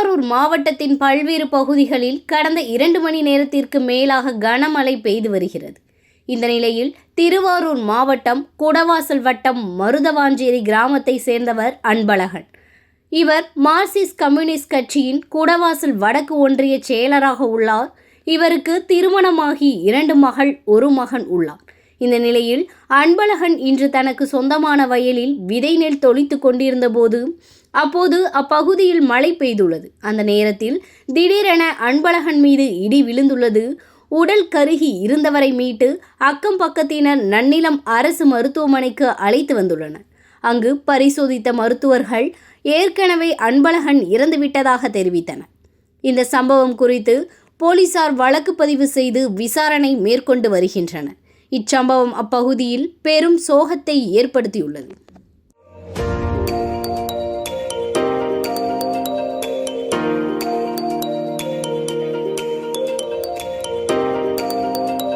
திருவாரூர் மாவட்டத்தின் பல்வேறு பகுதிகளில் கடந்த இரண்டு மணி நேரத்திற்கு மேலாக கனமழை பெய்து வருகிறது. இந்த நிலையில் திருவாரூர் மாவட்டம் குடவாசல் வட்டம் மருதவாஞ்சேரி கிராமத்தை சேர்ந்தவர் அன்பழகன். இவர் மார்க்சிஸ்ட் கம்யூனிஸ்ட் கட்சியின் குடவாசல் வடக்கு ஒன்றிய செயலராக உள்ளார். இவருக்கு திருமணமாகி இரண்டு மகள் ஒரு மகன் உள்ளார். இந்த நிலையில் அன்பழகன் இன்று தனக்கு சொந்தமான வயலில் விதை நெல் தொளித்து கொண்டிருந்த போது அப்போது அப்பகுதியில் மழை பெய்துள்ளது. அந்த நேரத்தில் திடீரென அன்பழகன் மீது இடி விழுந்துள்ளது. உடல் கருகி இருந்தவரை மீட்டு அக்கம் பக்கத்தினர் நன்னிலம் அரசு மருத்துவமனைக்கு அழைத்து வந்துள்ளனர். அங்கு பரிசோதித்த மருத்துவர்கள் ஏற்கனவே அன்பழகன் இறந்துவிட்டதாக தெரிவித்தனர். இந்த சம்பவம் குறித்து போலீசார் வழக்கு பதிவு செய்து விசாரணை மேற்கொண்டு வருகின்றனர். இச்சம்பவம் அப்பகுதியில் பெரும் சோகத்தை ஏற்படுத்தியுள்ளது.